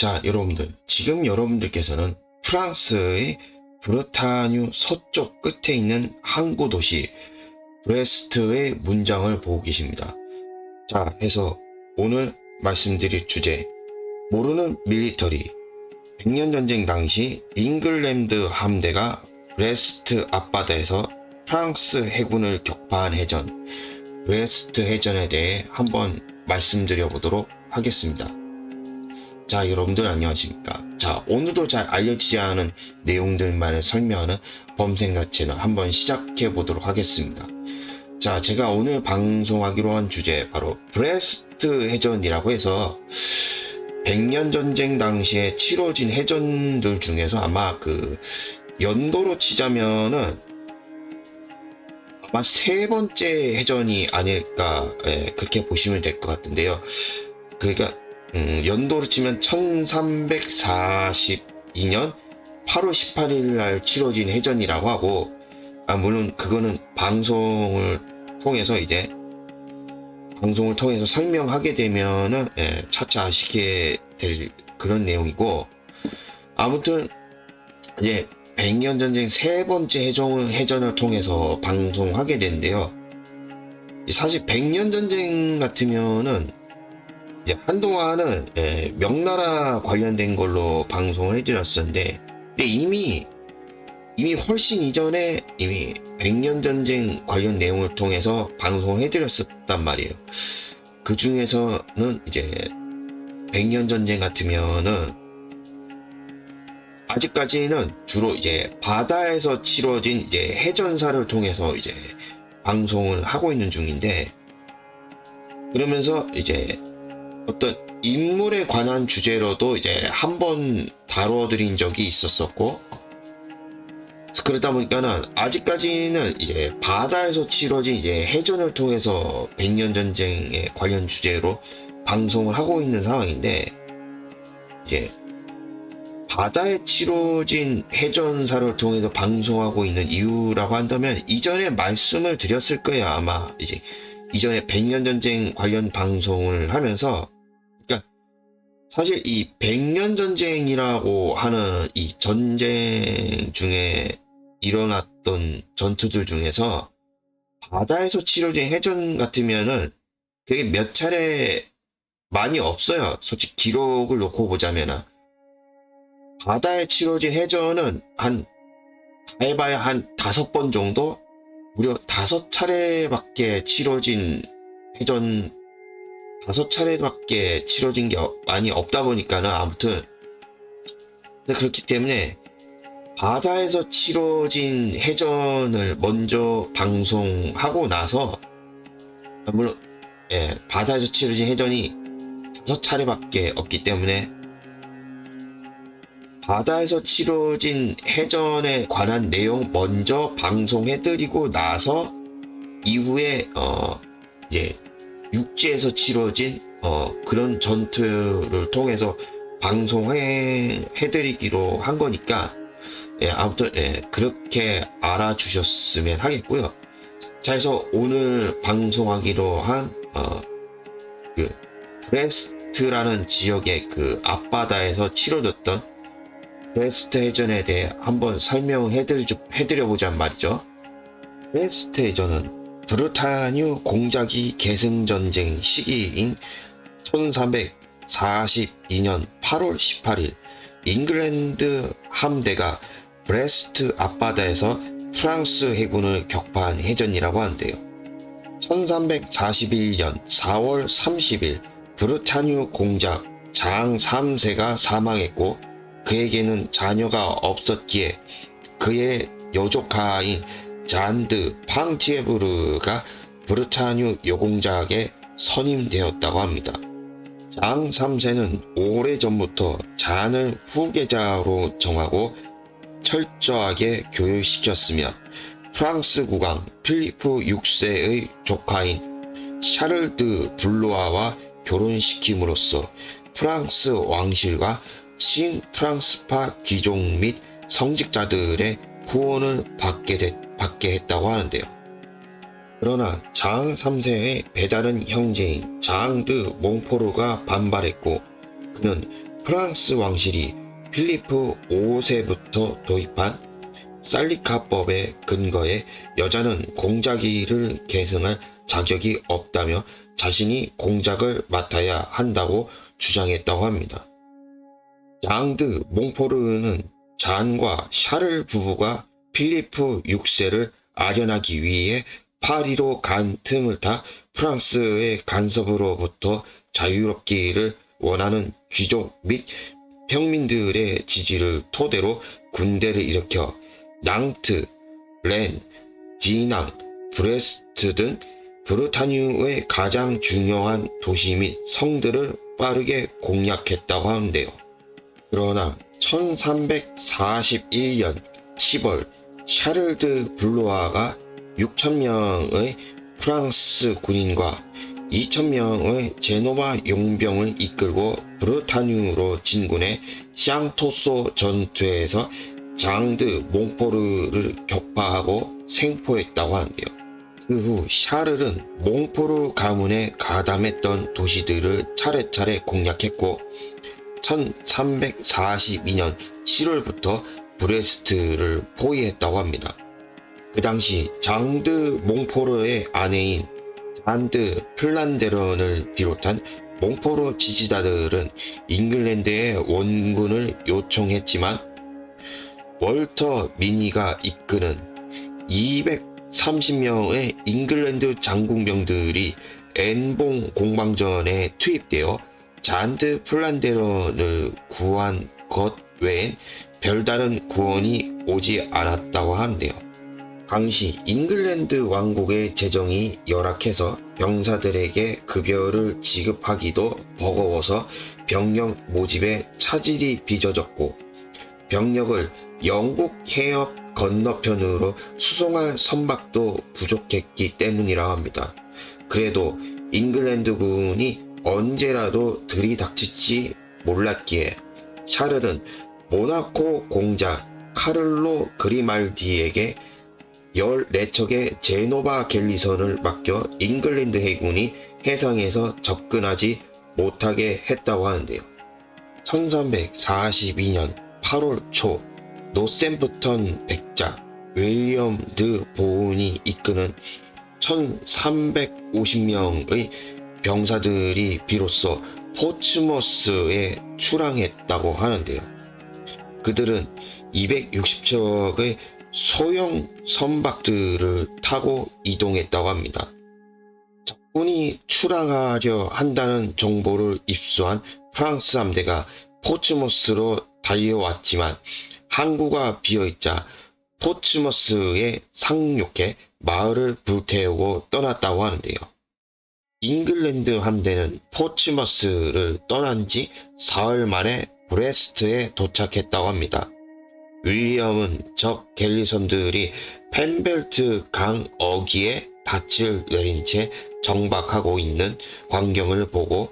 자, 여러분들. 지금 여러분들께서는 프랑스의 브르타뉴 서쪽 끝에 있는 항구 도시 브레스트의 문장을 보고 계십니다. 자, 해서 오늘 말씀드릴 주제. 모르는 밀리터리. 백년 전쟁 당시 잉글랜드 함대가 브레스트 앞바다에서 프랑스 해군을 격파한 해전, 브레스트 해전에 대해 한번 말씀드려 보도록 하겠습니다. 자, 여러분들 안녕하십니까? 자, 오늘도 잘 알려지지 않은 내용들만을 설명하는 범생가 채널 한번 시작해 보도록 하겠습니다. 자, 제가 오늘 방송하기로 한 주제 바로 브레스트 해전이라고 해서 백년 전쟁 당시에 치러진 해전들 중에서 아마 그 연도로 치자면은 아마 세 번째 해전이 아닐까 예, 그렇게 보시면 될 것 같은데요. 그러니까 음, 연도로 치면 1342년 8월 18일 날 치러진 해전이라고 하고 아, 물론 그거는 방송을 통해서 이제 방송을 통해서 설명하게 되면은 예, 차차 아시게 될 그런 내용이고 아무튼 이제 백년 전쟁 세 번째 해전, 해전을 통해서 방송하게 되는데요. 사실 백년 전쟁 같으면은 이제 한동안은 예, 명나라 관련된 걸로 방송을 해드렸었는데 근데 이미 이미 훨씬 이전에 이미 백년 전쟁 관련 내용을 통해서 방송을 해드렸었단 말이에요. 그 중에서는 이제 백년 전쟁 같으면은 아직까지는 주로 이제 바다에서 치러진 이제 해전사를 통해서 이제 방송을 하고 있는 중인데 그러면서 이제 어떤 인물에 관한 주제로도 이제 한 번 다뤄드린 적이 있었었고 그러다 보니까는 아직까지는 이제 바다에서 치러진 이제 해전을 통해서 백년 전쟁에 관련 주제로 방송을 하고 있는 상황인데 이제 바다에 치러진 해전사를 통해서 방송하고 있는 이유라고 한다면 이전에 말씀을 드렸을 거예요 아마. 이제 이전에 백년 전쟁 관련 방송을 하면서 사실 이 백년 전쟁이라고 하는 이 전쟁 중에 일어났던 전투들 중에서 바다에서 치러진 해전 같으면은 그게 몇 차례 많이 없어요. 솔직히 기록을 놓고 보자면은 바다에 치러진 해전은 한다 해봐야 한 다섯 번 정도 무려 다섯 차례밖에 치러진 해전 다섯 차례밖에 치러진 게 어- 많이 없다 보니까는 아무튼. 그렇기 때문에 바다에서 치러진 해전을 먼저 방송하고 나서 아, 물론 예, 바다에서 치러진 해전이 다섯 차례밖에 없기 때문에 바다에서 치러진 해전에 관한 내용 먼저 방송해드리고 나서 이후에 어 이제 육지에서 치러진 어 그런 전투를 통해서 방송해 해드리기로 한 거니까 예 아무튼 예 그렇게 알아주셨으면 하겠고요. 자 해서 오늘 방송하기로 한 어 그 브레스트라는 지역의 그 앞바다에서 치러졌던 브레스트 해전에 대해 한번 설명을 해드리, 해드려보자 말이죠. 브레스트 해전은 브르타뉴 공작이 계승전쟁 시기인 1342년 8월 18일 잉글랜드 함대가 브레스트 앞바다에서 프랑스 해군을 격파한 해전이라고 하는데요. 1341년 4월 30일 브르타뉴 공작 장 3세가 사망했고 그에게는 자녀가 없었기에 그의 여조카인 잔드 팡티에브르가 브르타뉴 여공작에 선임되었다고 합니다. 장 3세는 오래전부터 잔을 후계자로 정하고 철저하게 교육시켰으며 프랑스 국왕 필리프 6세의 조카인 샤를드 블로아와 결혼시킴으로써 프랑스 왕실과 신 프랑스파 귀족 및 성직자들의 후원을 받게, 됐- 받게 했다고 하는데요. 그러나 장 3세의 배다른 형제인 장드 몽포르가 반발했고 그는 프랑스 왕실이 필리프 5세부터 도입한 살리카법의 근거에 여자는 공자기를 계승할 자격이 없다며 자신이 공작을 맡아야 한다고 주장했다고 합니다. 양드 몽포르는 잔과 샤를 부부가 필리프 6세를 아련하기 위해 파리로 간 틈을 타 프랑스의 간섭으로부터 자유롭기를 원하는 귀족 및 평민들의 지지를 토대로 군대를 일으켜 낭트, 렌, 디낭, 브레스트 등 브르타뉴의 가장 중요한 도시 및 성들을 빠르게 공략했다고 하는데요. 그러나 1341년 10월 샤를드 블루아가 6천명의 프랑스 군인과 2천명의 제노바 용병을 이끌고 브르타뉴로 진군해 샹토소 전투에서 장드 몽포르를 격파하고 생포했다고 하는데요. 그 후 샤를은 몽포르 가문에 가담했던 도시들을 차례차례 공략했고 1342년 7월부터 브레스트를 포위했다고 합니다. 그 당시 장드 몽포르의 아내인 잔드 플란데런을 비롯한 몽포르 지지자들은 잉글랜드에 원군을 요청했지만 월터 미니가 이끄는 230명의 잉글랜드 장군병들이 엔봉 공방전에 투입되어 잔드 플란데런을 구한 것 외엔 별다른 구원이 오지 않았다고 하는데요. 당시 잉글랜드 왕국의 재정이 열악해서 병사들에게 급여를 지급하기도 버거워서 병력 모집에 차질이 빚어졌고 병력을 영국 해협 건너편으로 수송할 선박도 부족했기 때문이라 합니다. 그래도 잉글랜드군이 언제라도 들이닥칠지 몰랐기에 샤를은 모나코 공자 카를로 그리말디에게 14척의 제노바 갤리선을 맡겨 잉글랜드 해군이 해상에서 접근하지 못하게 했다고 하는데요. 1342년 8월 초 노샘프턴 백작 윌리엄 드 보은이 이끄는 1350명의 병사들이 비로소 포츠머스에 출항했다고 하는데요. 그들은 260척의 소형 선박들을 타고 이동했다고 합니다. 적군이 출항하려 한다는 정보를 입수한 프랑스 함대가 포츠머스로 달려왔지만 항구가 비어있자 포츠머스에 상륙해 마을을 불태우고 떠났다고 하는데요. 잉글랜드 함대는 포츠머스를 떠난 지 사흘 만에 브레스트에 도착했다고 합니다. 윌리엄은 적 갤리선들이 펜벨트 강 어귀에 닻을 내린 채 정박하고 있는 광경을 보고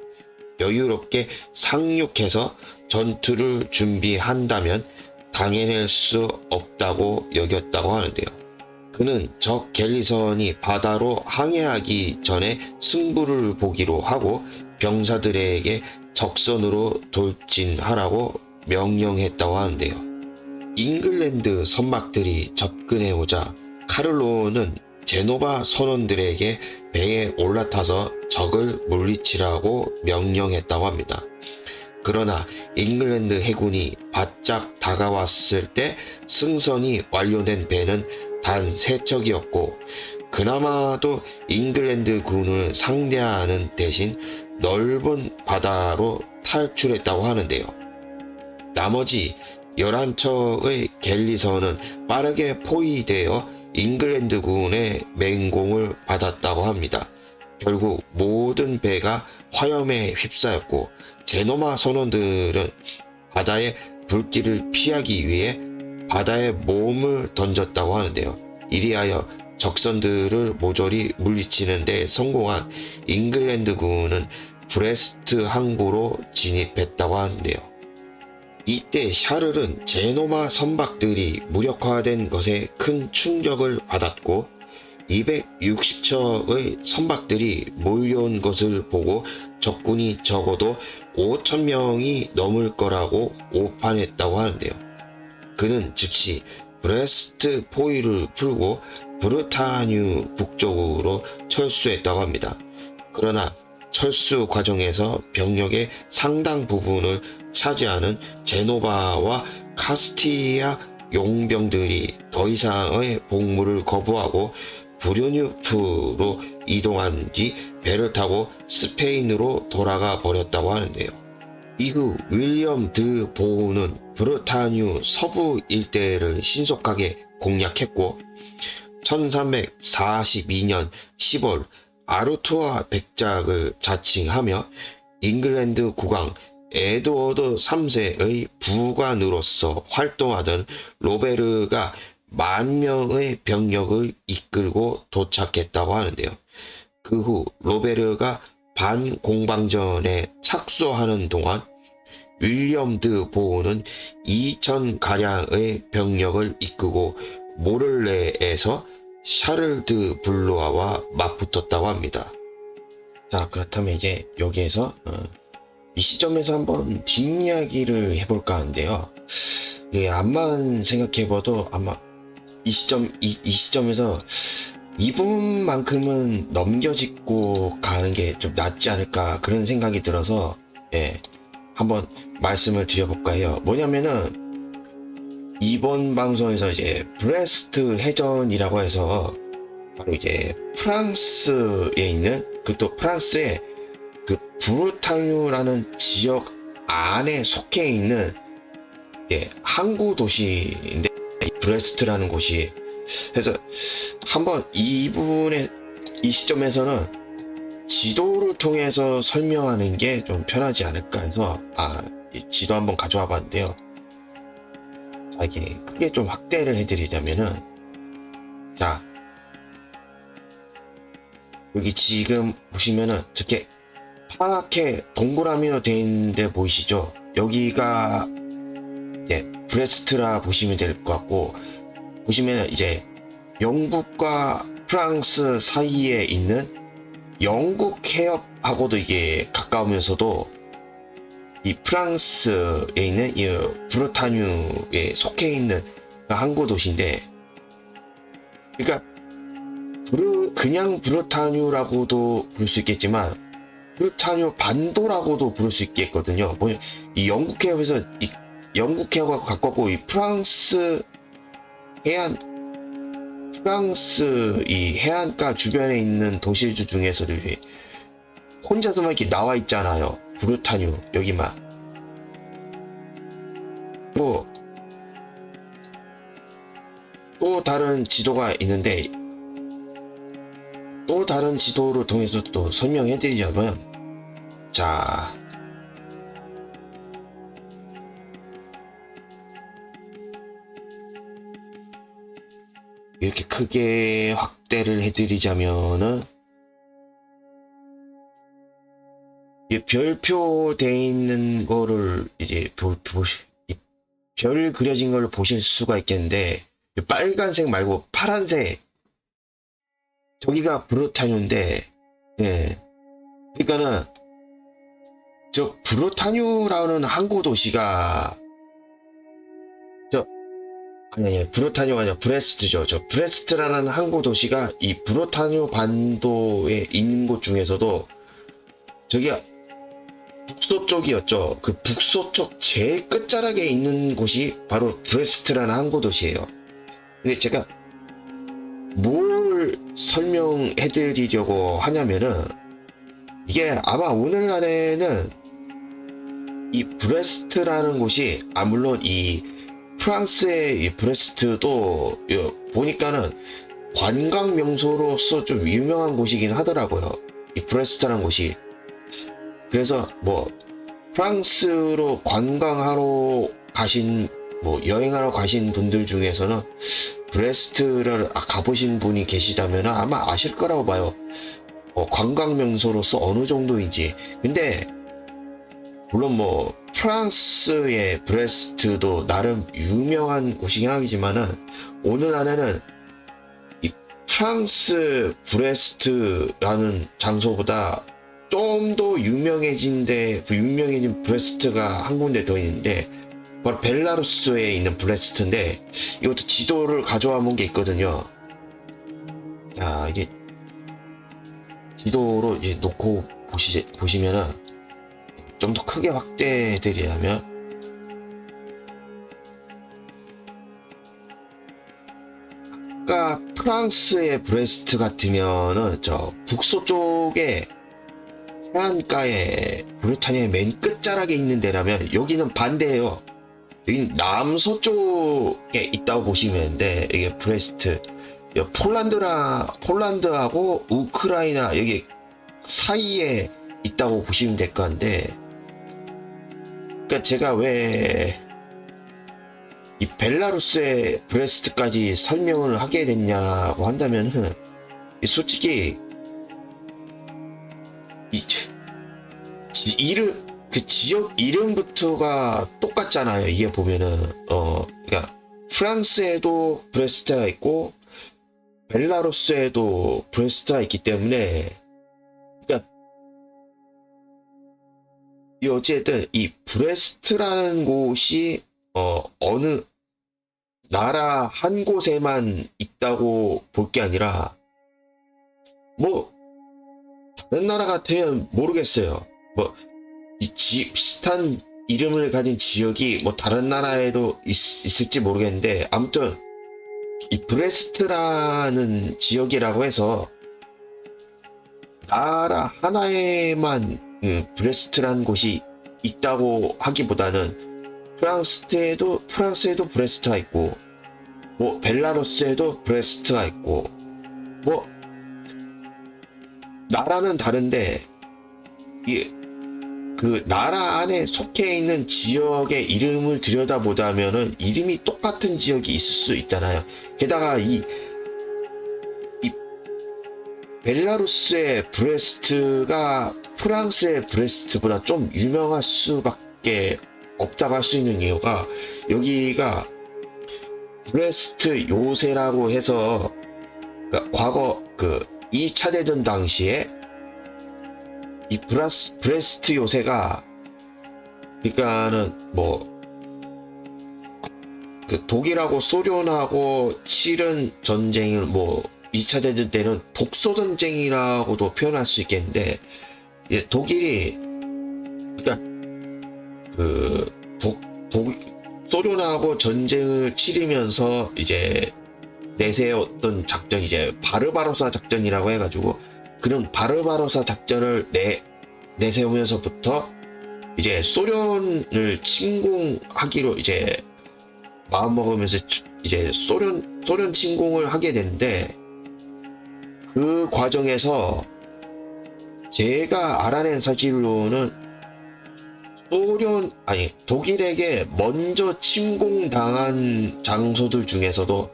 여유롭게 상륙해서 전투를 준비한다면 당해낼 수 없다고 여겼다고 하는데요. 그는 적 갤리선이 바다로 항해하기 전에 승부를 보기로 하고 병사들에게 적선으로 돌진하라고 명령했다고 하는데요. 잉글랜드 선박들이 접근해 오자 카를로는 제노바 선원들에게 배에 올라타서 적을 물리치라고 명령했다고 합니다. 그러나 잉글랜드 해군이 바짝 다가왔을 때 승선이 완료된 배는 단 세 척이었고 그나마도 잉글랜드 군을 상대하는 대신 넓은 바다로 탈출했다고 하는데요. 나머지 11척의 갤리선은 빠르게 포위되어 잉글랜드 군의 맹공을 받았다고 합니다. 결국 모든 배가 화염에 휩싸였고 제노마 선원들은 바다의 불길을 피하기 위해 바다에 몸을 던졌다고 하는데요. 이리하여 적선들을 모조리 물리치는 데 성공한 잉글랜드 군은 브레스트 항구로 진입했다고 하는데요. 이때 샤를은 제노마 선박들이 무력화된 것에 큰 충격을 받았고 260척의 선박들이 몰려온 것을 보고 적군이 적어도 5천 명이 넘을 거라고 오판했다고 하는데요. 그는 즉시 브레스트 포일을 풀고 브르타뉴 북쪽으로 철수했다고 합니다. 그러나 철수 과정에서 병력의 상당 부분을 차지하는 제노바와 카스티아 용병들이 더 이상의 복무를 거부하고 부르뉴프로 이동한 뒤 배를 타고 스페인으로 돌아가 버렸다고 하는데요. 이후 윌리엄 드 보우는 브르타뉴 서부 일대를 신속하게 공략했고 1342년 10월 아르투아 백작을 자칭하며 잉글랜드 국왕 에드워드 3세의 부관으로서 활동하던 로베르가 만 명의 병력을 이끌고 도착했다고 하는데요. 그 후 로베르가 반공방전에 착수하는 동안 윌리엄 드 보우는 2천 가량의 병력을 이끌고 모를레에서 샤를 드 블루아와 맞붙었다고 합니다. 자 그렇다면 이제 여기에서 어, 이 시점에서 한번 뒷이야기를 해볼까 하는데요. 예, 암만 생각해봐도 아마 이 시점 이, 이 시점에서 이 부분만큼은 넘겨짚고 가는 게 좀 낫지 않을까 그런 생각이 들어서 예 한번 말씀을 드려볼까 해요. 뭐냐면은 이번 방송에서 이제 브레스트 해전이라고 해서 바로 이제 프랑스에 있는 그 또 프랑스의 그 부르타뉴라는 지역 안에 속해 있는 예, 항구 도시인데 이 브레스트라는 곳이 그래서 한번 이 부분의 이 시점에서는 지도를 통해서 설명하는 게 좀 편하지 않을까 해서 아, 이 지도 한번 가져와 봤는데요. 자, 이게 크게 좀 확대를 해드리자면은 자 여기 지금 보시면은 이렇게 파랗게 동그라미로 돼 있는데 보이시죠? 여기가 이제 브레스트라 보시면 될 것 같고 보시면 이제 영국과 프랑스 사이에 있는 영국 해협하고도 이게 가까우면서도 이 프랑스에 있는 이 브르타뉴에 속해 있는 그 항구 도시인데 그러니까 브르 그냥 브르타뉴라고도 부를 수 있겠지만 브르타뉴 반도라고도 부를 수 있겠거든요. 뭐 이 영국 해협에서 이 영국 해협하고 가깝고 이 프랑스 해안 프랑스 이 해안가 주변에 있는 도시들 중에서도 이렇게 혼자서만 이렇게 나와 있잖아요. 브루타뉴 여기만. 또, 또 다른 지도가 있는데 또 다른 지도를 통해서 또 설명해 드리자면 자 이렇게 크게 확대를 해드리자면은 이 별표 돼 있는 거를 이제 보, 보시, 이별 그려진 걸 보실 수가 있겠는데 이 빨간색 말고 파란색. 저기가 브로타뉴인데 예. 그러니까는 저 브로타뉴라는 항구 도시가 저 아니 아니 브로타뉴가 아니라 브레스트죠. 저 브레스트라는 항구 도시가 이 브로타뉴 반도에 있는 곳 중에서도 저기가 북서쪽이었죠. 그 북서쪽 제일 끝자락에 있는 곳이 바로 브레스트라는 항구 도시예요. 근데 제가 뭘 설명해 드리려고 하냐면은 이게 아마 오늘날에는 이 브레스트라는 곳이 아 물론 이 프랑스의 이 브레스트도 요 보니까는 관광 명소로서 좀 유명한 곳이긴 하더라고요. 이 브레스트라는 곳이 그래서 뭐 프랑스로 관광하러 가신 뭐 여행하러 가신 분들 중에서는 브레스트를 아, 가보신 분이 계시다면 아마 아실 거라고 봐요. 어, 관광 명소로서 어느 정도인지. 근데 물론 뭐 프랑스의 브레스트도 나름 유명한 곳이긴 하지만은 오늘 안에는 이 프랑스 브레스트라는 장소보다 좀 더 유명해진데 유명해진 브레스트가 한 군데 더 있는데 바로 벨라루스에 있는 브레스트인데 이것도 지도를 가져와 본게 있거든요. 자 이제 지도로 이제 놓고 보시 보시면은 좀 더 크게 확대해 드리자면 아까 프랑스의 브레스트 같으면은 저 북서 쪽에 해안가에 브리타니아의 맨 끝자락에 있는 데라면 여기는 반대예요. 여기 남서쪽에 있다고 보시면 되는데 이게 브레스트 여- 폴란드라 폴란드하고 우크라이나 여기 사이에 있다고 보시면 될 건데 그러니까 제가 왜 이 벨라루스의 브레스트까지 설명을 하게 됐냐고 한다면은 이 솔직히 이 지- 이름 그 지역 이름부터가 똑같잖아요. 이게 보면은 어 그러니까 프랑스에도 브레스트가 있고 벨라루스에도 브레스트가 있기 때문에 그러니까 이 어쨌든 이 브레스트라는 곳이 어 어느 나라 한 곳에만 있다고 볼 게 아니라 뭐 다른 나라 같으면 모르겠어요. 뭐, 이 지, 비슷한 이름을 가진 지역이 뭐 다른 나라에도 있, 있을지 모르겠는데, 아무튼, 이 브레스트라는 지역이라고 해서, 나라 하나에만 그 브레스트라는 곳이 있다고 하기보다는, 프랑스에도, 프랑스에도 브레스트가 있고, 뭐, 벨라루스에도 브레스트가 있고, 뭐, 나라는 다른데 이 그 나라 안에 속해 있는 지역의 이름을 들여다보다면은 이름이 똑같은 지역이 있을 수 있잖아요. 게다가 이, 이 벨라루스의 브레스트가 프랑스의 브레스트보다 좀 유명할 수밖에 없다고 할 수 있는 이유가 여기가 브레스트 요새라고 해서 그러니까 과거 그 2차 대전 당시에 이 브라스, 브레스트 요새가 그러니까는 뭐 그 독일하고 소련하고 치른 전쟁을 뭐 2차 대전 때는 독소 전쟁이라고도 표현할 수 있겠는데 예, 독일이 그러니까 그 독, 독 소련하고 전쟁을 치르면서 이제 내세웠던 작전 이제 바르바로사 작전이라고 해가지고 그런 바르바로사 작전을 내 내세우면서부터 이제 소련을 침공하기로 이제 마음 먹으면서 치- 이제 소련 소련 침공을 하게 되는데 그 과정에서 제가 알아낸 사실로는 소련 아니 독일에게 먼저 침공당한 장소들 중에서도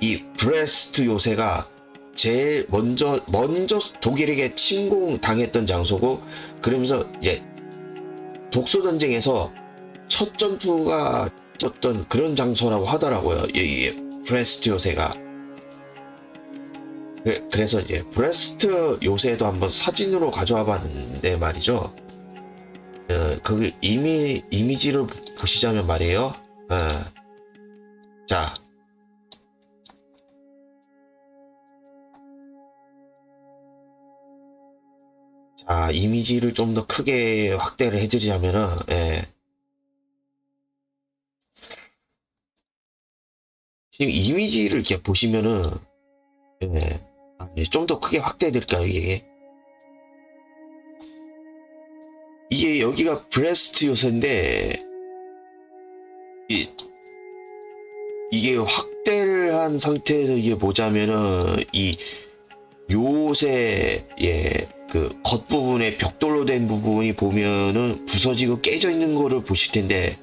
이 브레스트 요새가 제일 먼저 먼저 독일에게 침공당했던 장소고 그러면서 이제 독소 전쟁에서 첫 전투가 쳤던 그런 장소라고 하더라고요. 이, 이 브레스트 요새가. 그래- 그래서 이제 브레스트 요새도 한번 사진으로 가져와 봤는데 말이죠. 어, 그 이미 이미지를 보시자면 말이에요. 어. 자, 자, 이미지를 좀 더 크게 확대를 해드리자면은, 예. 지금 이미지를 이렇게 보시면은, 예. 좀더 크게 확대해 드릴까요, 이게? 이게 여기가 브레스트 요새인데, 이, 이게 확대를 한 상태에서 이게 보자면은, 이 요새, 예, 그 겉부분에 벽돌로 된 부분이 보면은 부서지고 깨져 있는 거를 보실 텐데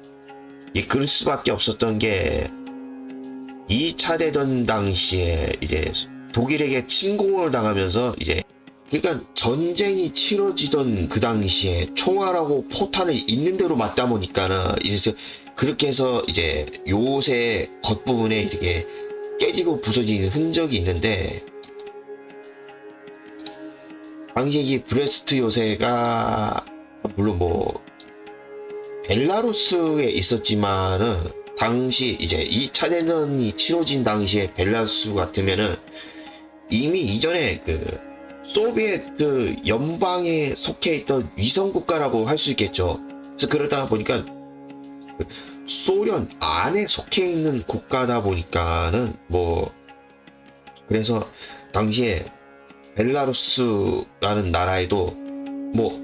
예, 그럴 수밖에 없었던 게 2차 대전 당시에 이제 독일에게 침공을 당하면서 이제 그러니까 전쟁이 치러지던 그 당시에 총알하고 포탄을 있는 대로 맞다 보니까는 이제 그렇게 해서 이제 요새 겉부분에 이렇게 깨지고 부서지는 흔적이 있는데 당시 이 브레스트 요새가 물론 뭐 벨라루스에 있었지만은 당시 이제 2차 대전이 치러진 당시에 벨라루스 같으면은 이미 이전에 그 소비에트 연방에 속해 있던 위성 국가라고 할 수 있겠죠. 그래서 그러다 보니까 그 소련 안에 속해 있는 국가다 보니까는 뭐 그래서 당시에 벨라루스라는 나라에도 뭐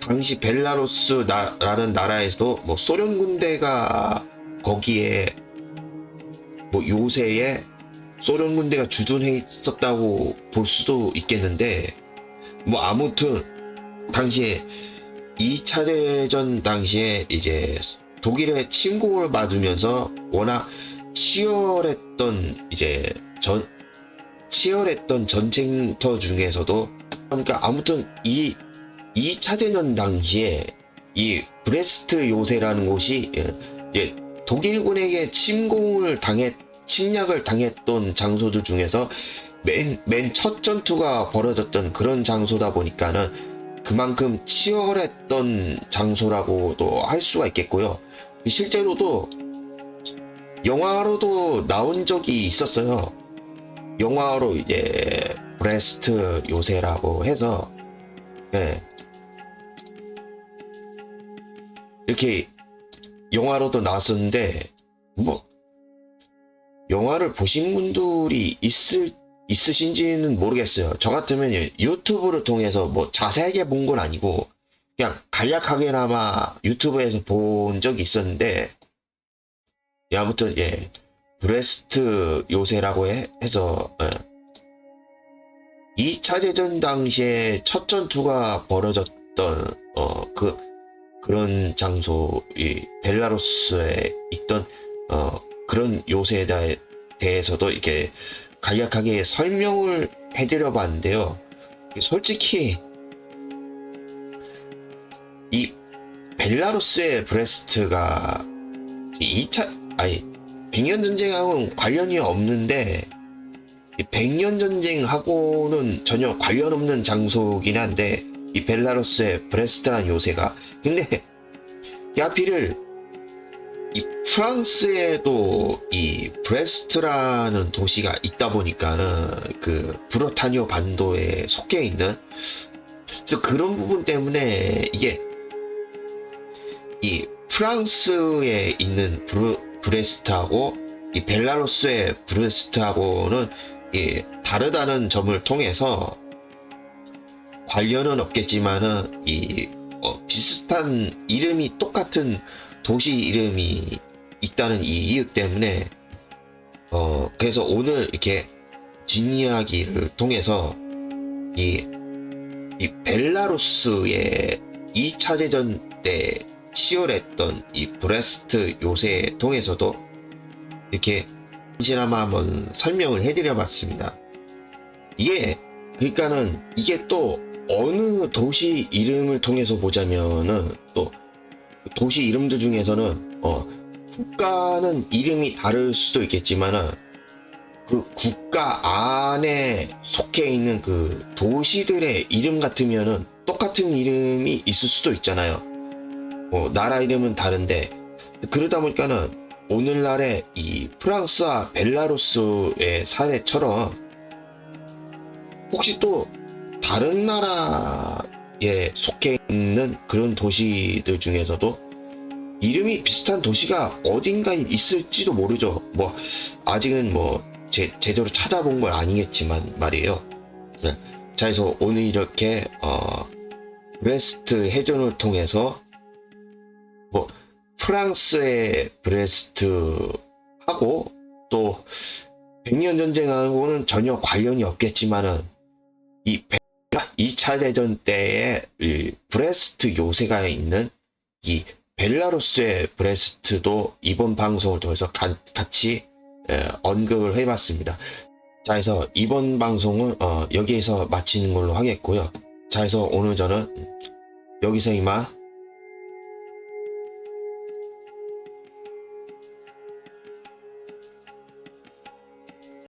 당시 벨라루스라는 나라에서도 뭐 소련 군대가 거기에 뭐 요새에 소련 군대가 주둔해 있었다고 볼 수도 있겠는데 뭐 아무튼 당시에 2차 대전 당시에 이제 독일의 침공을 받으면서 워낙 치열했던 이제 전 치열했던 전쟁터 중에서도 그러니까 아무튼 이 2차 대전 당시에 이 브레스트 요새라는 곳이 예, 이제 독일군에게 침공을 당했 침략을 당했던 장소들 중에서 맨맨첫 전투가 벌어졌던 그런 장소다 보니까는 그만큼 치열했던 장소라고도 할 수가 있겠고요. 실제로도 영화로도 나온 적이 있었어요. 영화로 이제 브레스트 요새라고 해서 예. 이렇게 영화로도 나왔었는데 뭐 영화를 보신 분들이 있을 있으신지는 모르겠어요. 저 같으면 유튜브를 통해서 뭐 자세하게 본 건 아니고 그냥 간략하게나마 유튜브에서 본 적이 있었는데 예, 아무튼 예 브레스트 요새라고 해, 서 예. 2차 대전 당시에 첫 전투가 벌어졌던 어 그 그런 장소 이 벨라루스에 있던 어 그런 요새에 대- 대해서도 이렇게 간략하게 설명을 해드려 봤는데요. 솔직히 이 벨라루스의 브레스트가 2차 아니 백년 전쟁하고는 관련이 없는데 이 백년 전쟁하고는 전혀 관련 없는 장소긴 한데 이 벨라루스의 브레스트라는 요새가. 근데 야피를 이 프랑스에도 이 브레스트라는 도시가 있다 보니까는 그 브로타니오 반도에 속해 있는 그래서 그런 부분 때문에 이게 이 프랑스에 있는 브루, 브레스트하고 이 벨라루스의 브레스트하고는 이 다르다는 점을 통해서 관련은 없겠지만은 이 어, 비슷한 이름이 똑같은 도시 이름이 있다는 이 이유 때문에 어 그래서 오늘 이렇게 뒷이야기를 통해서 이, 이 벨라루스의 2차 대전 때 치열했던 이 브레스트 요새 통해서도 이렇게 잠시나마 한번 설명을 해드려 봤습니다. 이게 그러니까는 이게 또 어느 도시 이름을 통해서 보자면은 또 도시 이름들 중에서는 어 국가는 이름이 다를 수도 있겠지만은 그 국가 안에 속해 있는 그 도시들의 이름 같으면은 똑같은 이름이 있을 수도 있잖아요. 뭐 나라 이름은 다른데 그러다 보니까는 오늘날의 이 프랑스와 벨라루스의 사례처럼 혹시 또 다른 나라에 속해 있는 그런 도시들 중에서도 이름이 비슷한 도시가 어딘가에 있을지도 모르죠. 뭐 아직은 뭐 제, 제대로 찾아본 건 아니겠지만 말이에요. 네. 자, 그래서 오늘 이렇게 어, 브레스트 해전을 통해서 뭐 프랑스의 브레스트하고 또 백년 전쟁하고는 전혀 관련이 없겠지만은 이 2차 대전 때의 이 브레스트 요새가 있는 이 벨라루스의 브레스트도 이번 방송을 통해서 가- 같이 에, 언급을 해봤습니다. 자, 그래서 이번 방송은 어, 여기에서 마치는 걸로 하겠고요. 자, 그래서 오늘 저는 여기서 이만